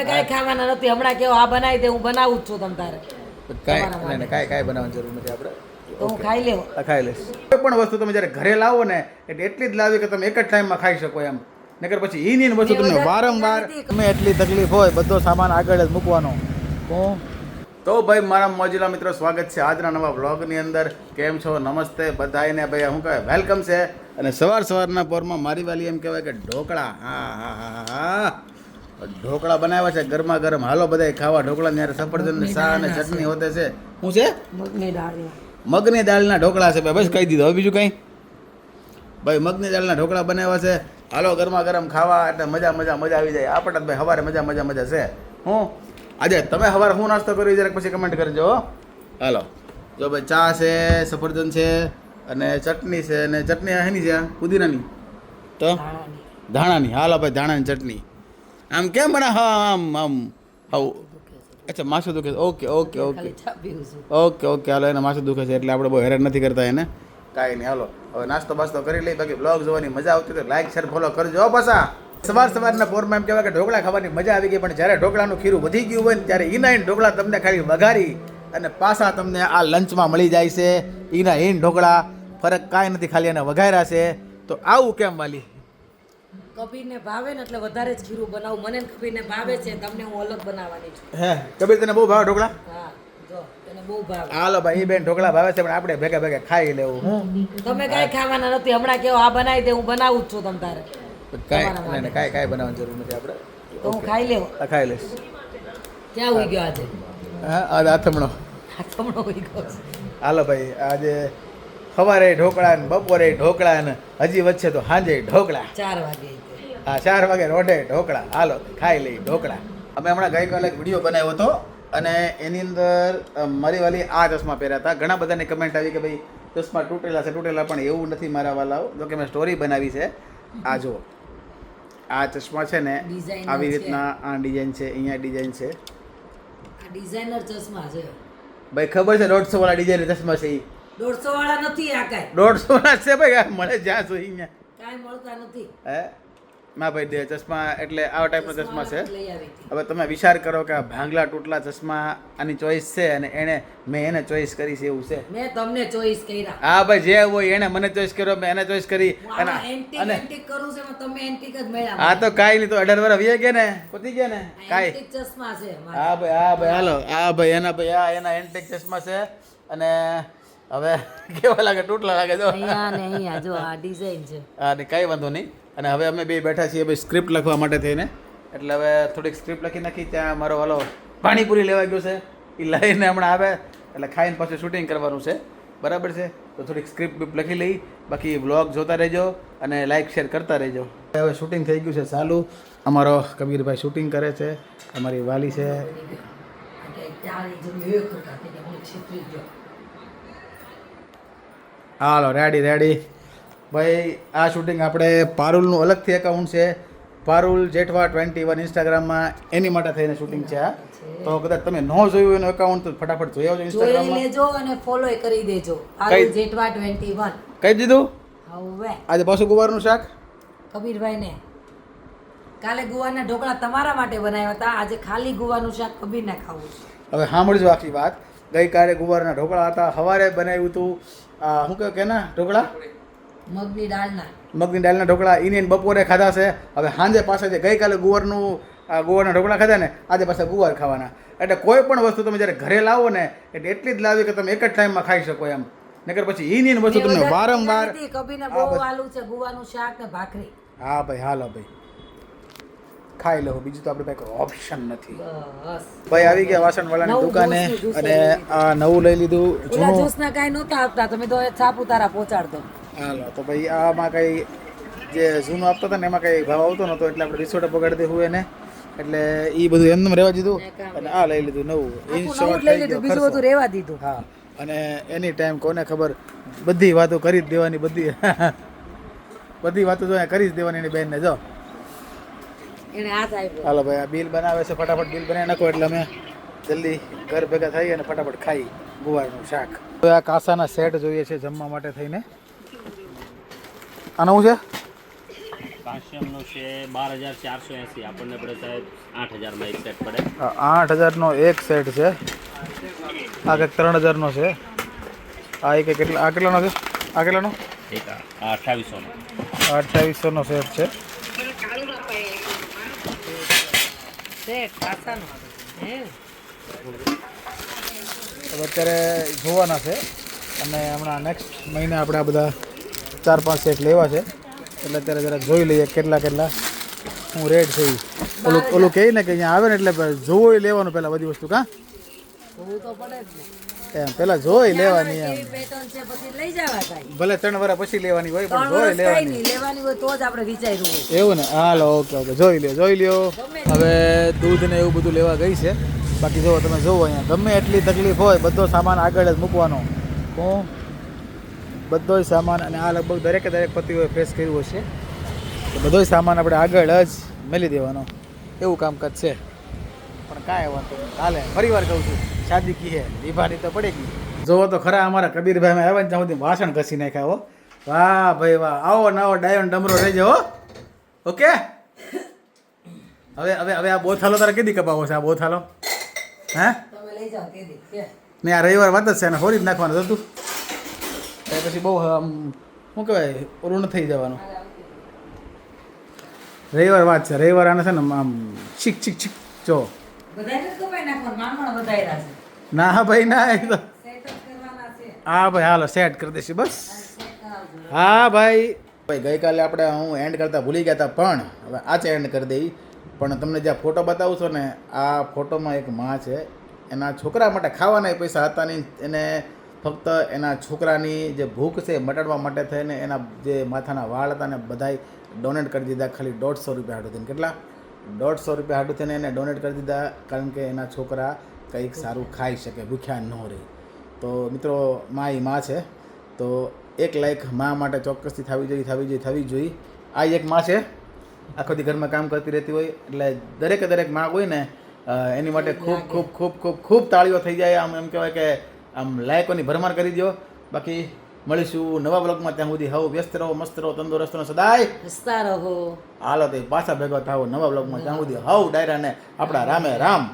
તમે કાંઈ ખાવાના નથી હમણાં કેવો આ બનાવી દે હું બનાવું જ છું તમ તારે. કાંઈ નહીં નહીં, કાંઈ કાંઈ બનાવવાની જરૂર નથી આપણે. હું ખાઈ લેવું. ખાઈ લઈશ. કોઈ પણ વસ્તુ તમે જ્યારે ઘરે લાવો ને એટલે એટલી જ લાવી કે તમે એક જ ટાઈમમાં ખાઈ શકો એમ. નકર પછી ઈ ની વસ્તુ તમને વારંવાર તમે એટલી તકલીફ હોય બધો સામાન આગળ જ મૂકવાનો. હું? તો ભાઈ મારા મોજીલા મિત્રો સ્વાગત છે આજના નવા વ્લોગની અંદર. કેમ છો? નમસ્તે બધાને ભાઈ શું કહેવાય વેલકમ છે. અને સવાર સવારના પોરમાં મારી વાલી એમ કહેવાય કે ઢોકળા. હા હા હા હા. ઢોકળા બનાવ્યા છે ગરમા ગરમ હાલો બધાય ખાવા ઢોકળા. ત્યારે યાર સફરજન શાહ અને ચટણી હોતે છે. શું છે? મગની દાળ મગની દાળના ઢોકળા છે. ભાઈ બસ કહી દીધો. હવે બીજું કંઈ? ભાઈ મગની દાળના ઢોકળા બનાવ્યા છે. હાલો ગરમા ગરમ ખાવા એટલે મજા મજા મજા આવી જાય. આપણે ભાઈ સવારે મજા મજા મજા છે. હું? આજે તમે સવારે હું નાસ્તો કર્યો? જરાક પછી કમેન્ટ કરજો. હાલો. જો ભાઈ ચા છે સફરજન છે અને ચટણી છે અને ચટણી હેની છે પુદીનાની. તો? ધાણાની. હાલો ભાઈ ધાણાની ચટણી. આમ કેમ બના? હા આમ આમ. હાવ. અચ્છા માથું દુખે છે. Okay okay okay. Okay okay. હાલો એને માથું દુખે છે એટલે આપણે બહુ હેરાન નથી કરતા એને. કાંઈ નહીં હાલો. હવે નાસ્તો બાસ્તો કરી લઈ બાકી બ્લોગ જોવાની મજા આવતી તો લાઈક શેર ફોલો કરજો પાછા. સવાર સવારના પોરમાં એમ કહેવાય કે ઢોકળા ખાવાની મજા આવી ગઈ પણ જ્યારે ઢોકળાનું ખીરું વધી ગયું હોય ને ત્યારે ઈના ઈન ઢોકળા તમને ખાલી વઘારી અને પાછા તમને આ લંચમાં મળી જાય છે. ઈના ઈન ઢોકળા. ફરક કાંઈ નથી ખાલી એને વઘાર્યા છે. તો આવું કેમ વાલી? કબીરને ભાવે ને એટલે વધારે જ ખીરું બનાવું. મને ને કબીરને ભાવે છે તમને હું અલગ બનાવવાની છું. હે કબીર તને બહુ ભાવે ઢોકળા? હા જો તને બહુ ભાવે. હાલો ભાઈ એ બેન ઢોકળા ભાવે છે પણ આપણે ભેગા ભેગા ખાઈ લેવું. હું. તમે કાંઈ ખાવાના નથી હમણાં કેવો આ બનાવી દે હું બનાવું જ છું તમ તારે. કાંઈ નહીં, કાંઈ કાંઈ બનાવવાની જરૂર નથી આપણે. તો હું ખાઈ લેવો. ખાઈ લઈશ. ક્યાં ઉઈ ગયો આજે? હા આ આથમણો. આ ઉઈ ગયો હાલો ભાઈ આજે સવારે ઢોકળા ને બપોરે ઢોકળા ને હજી વચ્ચે તો સાંજે ઢોકળા. ચાર વાગે. આ ચાર વાગે રોઢે ઢોકળા. હાલો ખાઈ લઈ ઢોકળા. અમે હમણાં ગઈકાલે એક વીડિયો બનાવ્યો હતો અને એની અંદર મારી વાલી આ ચશ્મા પહેર્યા હતા. ઘણા બધાને કમેન્ટ આવી કે ભાઈ ચશ્મા તૂટેલા છે તૂટેલા પણ એવું નથી મારા વાલાઓ. જો કે મેં સ્ટોરી બનાવી છે. આ જુઓ. આ ચશ્મા છે ને આવી રીતના આ ડિઝાઇન છે અહીંયા ડિઝાઇન છે. ડિઝાઇનર ચશ્મા છે. ભાઈ ખબર છે દોઢસો વાળા ડિઝાઇન ચશ્મા છે એ દોઢસો વાળા નથી આ કાંઈ. દોઢસો ના છે ભાઈ આ મળે જ્યાં સુધી અહીંયા. કાંઈ મળતા નથી. હે? ના ભાઈ દે ચશ્મા એટલે આવા ટાઈપના ચશ્મા છે. હવે તમે વિચાર કરો કે આ ભાંગલા તૂટલા ચશ્મા આની ચોઈસ છે અને એણે મેં એને ચોઈસ કરી છે એવું છે? મેં તમને ચોઈસ કર્યા. હા ભાઈ જે હોય એણે મને ચોઈસ કર્યો મેં એને ચોઈસ કરી. અને અને એન્ટિક કરું છે તમે એન્ટિક જ મળ્યા હા તો કાંઈ નહીં તો અઢાર વર્ષ વીએ ગયા ને? પતી ગયા ને? કાઈ. એન્ટિક ચશ્મા છે હા ભાઈ હા ભાઈ હાલો. હા ભાઈ એના ભાઈ આ એના એન્ટિક ચશ્મા છે. અને હવે કેવા લાગે? તૂટલા લાગે જો. અહીંયા ને અહીંયા જો આ ડિઝાઇન છે. હા ને કાઈ વાંધો નહીં. અને હવે અમે બે બેઠા છીએ ભાઈ સ્ક્રિપ્ટ લખવા માટે થઈને. એટલે હવે થોડીક સ્ક્રિપ્ટ લખી નાખી, ત્યાં મારો વાલો પાણીપુરી લેવા ગયો છે. એ લઈને હમણાં આવે, એટલે ખાઈને પાછું શૂટિંગ કરવાનું છે. બરાબર છે? તો થોડીક સ્ક્રિપ્ટ લખી લઈ. બાકી વ્લોગ જોતા રહેજો અને લાઇક શેર કરતા રહેજો. હવે શૂટિંગ થઈ ગયું છે ચાલુ. અમારો કબીરભાઈ શૂટિંગ કરે છે. અમારી વાલી છે. હાલો રેડી રેડી ભાઈ આ શૂટિંગ આપણે પારુલનું અલગથી એકાઉન્ટ છે. પારુલ જેઠવા ટ્વેન્ટી વન ઇન્સ્ટાગ્રામમાં એની માટે થઈને શૂટિંગ છે આ. તો કદાચ તમે ન જોયું એનું એકાઉન્ટ તો ફટાફટ જોઈ આવજો ઇન્સ્ટાગ્રામમાં લેજો અને ફોલો કરી દેજો. પારુલ જેઠવા 21 કહી દીધું? હવે. આજે પાછું ગુવારનું શાક? કબીરભાઈ ને કાલે ગુવાના ઢોકળા તમારા માટે બનાવ્યા હતા. આજે ખાલી ગુવાનું શાક કબીરને ખાવું છે. હવે સાંભળજો આખી વાત. ગઈકાલે ગુવારના ઢોકળા હતા. સવારે બનાવ્યું હતું શું કહે કે ના ઢોકળા? મગની દાળના. મગની દાળના ઢોકળા ઈને બપોરે ખાધા છે. હવે સાંજે પાસે જે ગઈકાલે ગુવારનું ગુવારના ઢોકળા ખાધા ને આજે પાછા ગુવાર ખાવાના. એટલે કોઈ પણ વસ્તુ તમે જ્યારે ઘરે લાવો ને એટલે એટલી જ લાવી કે તમે એક જ ટાઈમમાં ખાઈ શકો એમ. નકર પછી ઈની વસ્તુ તમને વારંવાર નથી, બહુ આલુ છે ગુવાનું શાક ને ભાખરી. હા ભાઈ હાલો ભાઈ. ખાઈ લો બીજું તો આપણે કંઈ ઓપ્શન નથી. ભાઈ આવી ગયા વાસણ વાળાની દુકાને અને આ નવું લઈ લીધું. જૂનું જ્યુસના કાંઈ નહોતા આપતા. તમે તો સાપુતારા પહોંચાડતો. હાલો તો ભાઈ આમાં કંઈ જે જૂનું આપતા હતા ને એમાં કંઈ ભાવ આવતો નહોતો એટલે આપણે રિસોર્ટ પકડી દેવું એને. એટલે એ બધું એમને રહેવા દીધું અને આ લઈ લીધું નવું. ઇન શોર્ટ લઈ લીધું બીજું બધું રહેવા દીધું. હા અને એની ટાઈમ કોને ખબર બધી વાતો કરી જ દેવાની બધી. બધી વાતો જો કરી જ દેવાની એની બેનને જો. એને હાથ આપ્યો. હાલો ભાઈ આ બિલ બનાવે છે ફટાફટ બિલ બનાવી નાખો એટલે અમે જલ્દી ઘર ભેગા થઈ અને ફટાફટ ખાઈ ગુવારનું શાક. હવે આ કાસાના સેટ જોઈએ છે જમવા માટે થઈને. આનું શું છે? કાશ્યમનો છે બાર હજાર ચારસો એંસી. આપણને પડે સાહેબ આઠ હજારમાં એક સેટ પડે. આઠ હજારનો એક સેટ છે. આ કંઈક ત્રણ હજારનો છે. આ એક કેટલા આ કેટલાનો છે? આ કેટલાનો? એક અઠ્ઠાવીસોનો. અઠ્ઠાવીસોનો સેટ છે. હે? અત્યારે જોવાના છે. અને હમણાં નેક્સ્ટ મહિને આપણે આ બધા ચાર પાંચ સેટ લેવા છે. એટલે અત્યારે જરા જોઈ લઈએ કેટલા કેટલા. હું રેટ છે ઓલું ઓલું કહે ને કે અહીંયા આવે ને એટલે જોઈ લેવાનું પહેલાં બધી વસ્તુ કાં? એમ પહેલાં જોઈ લેવાની એમ. જવા ભલે ત્રણ વાર પછી લેવાની હોય પણ જોઈ લેવાની. લેવાની હોય તો જ આપણે વિચાર્યું એવું ને? હાલો ઓકે ઓકે. જોઈ લ્યો જોઈ લ્યો. હવે દૂધ ને એવું બધું લેવા ગઈ છે. બાકી જો તમે જોવો અહીંયા. ગમે એટલી તકલીફ હોય બધો સામાન આગળ જ મૂકવાનો. હું બધોય સામાન અને આ લગભગ દરેકે દરેક પતિઓએ ફેસ કર્યું હશે. તો બધોય સામાન આપણે આગળ જ મેલી દેવાનો. એવું કામકાજ છે. પણ કાંઈ વાંધો નહીં. હાલે ફરી વાર કહું છું શાદી કી હે? વિભાની તો પડેગી. જોવો તો ખરા અમારા કબીરભાઈ મેં આવ્યા ને ત્યાં સુધી વાસણ ઘસી નાખ્યા હો. વાહ ભાઈ વાહ. આવો નવો ડાયો ને ડમરો રહેજો હો. ઓકે? હવે હવે હવે આ બોથાલો તારે કીધી કપાવો છે આ બોથાલો? હે? તમે લઈ જાઓ તે દી કે? ને આ રવિવાર વાત જ છે અને હોરી જ નાખવાનું હતું. એ પછી બહુ આમ શું કહેવાય ઓલું ન થઈ જવાનું. રવિવાર વાત છે. રવિવાર આને છે ને આમ છીક છીક છીક જો. ના ભાઈ ના એ તો. હા ભાઈ હાલો સેટ કરી દઈશું બસ. હા ભાઈ. ભાઈ ગઈકાલે આપણે હું એન્ડ કરતા ભૂલી ગયા હતા પણ હવે આ જ એન્ડ કરી દઈ પણ તમને જે ફોટો બતાવું છો ને આ ફોટોમાં એક માં છે. એના છોકરા માટે ખાવાના પૈસા હતા નહીં એને ફક્ત એના છોકરાની જે ભૂખ છે એ મટાડવા માટે થઈને એના જે માથાના વાળ હતા ને બધાય ડોનેટ કરી દીધા ખાલી દોઢસો રૂપિયા હાટું થઈને. કેટલા? દોઢસો રૂપિયા હાટું થઈને એને ડોનેટ કરી દીધા કારણ કે એના છોકરા કંઈક સારું ખાઈ શકે ભૂખ્યા ન રહે. તો મિત્રો મા એ મા છે. તો એક લાયક મા માટે ચોક્કસથી થવી જોઈએ થવી જોઈએ થવી જોઈએ. આ એક મા છે. આખો દી ઘરમાં કામ કરતી રહેતી હોય એટલે દરેકે દરેકમાં હોય ને એની માટે ખૂબ ખૂબ ખૂબ ખૂબ ખૂબ તાળીઓ થઈ જાય. આમ એમ કહેવાય કે આમ લાયકોની ભરમાર કરી દો બાકી મળીશું નવા બ્લોગમાં ત્યાં સુધી હવ વ્યસ્ત રહો મસ્ત રહો તંદુરસ્ત રહો સદાય. હસતા રહો. હાલો તે પાછા ભેગા થાવ નવા બ્લોગમાં ત્યાં સુધી હવ ડાયરાને આપણા રામે રામ.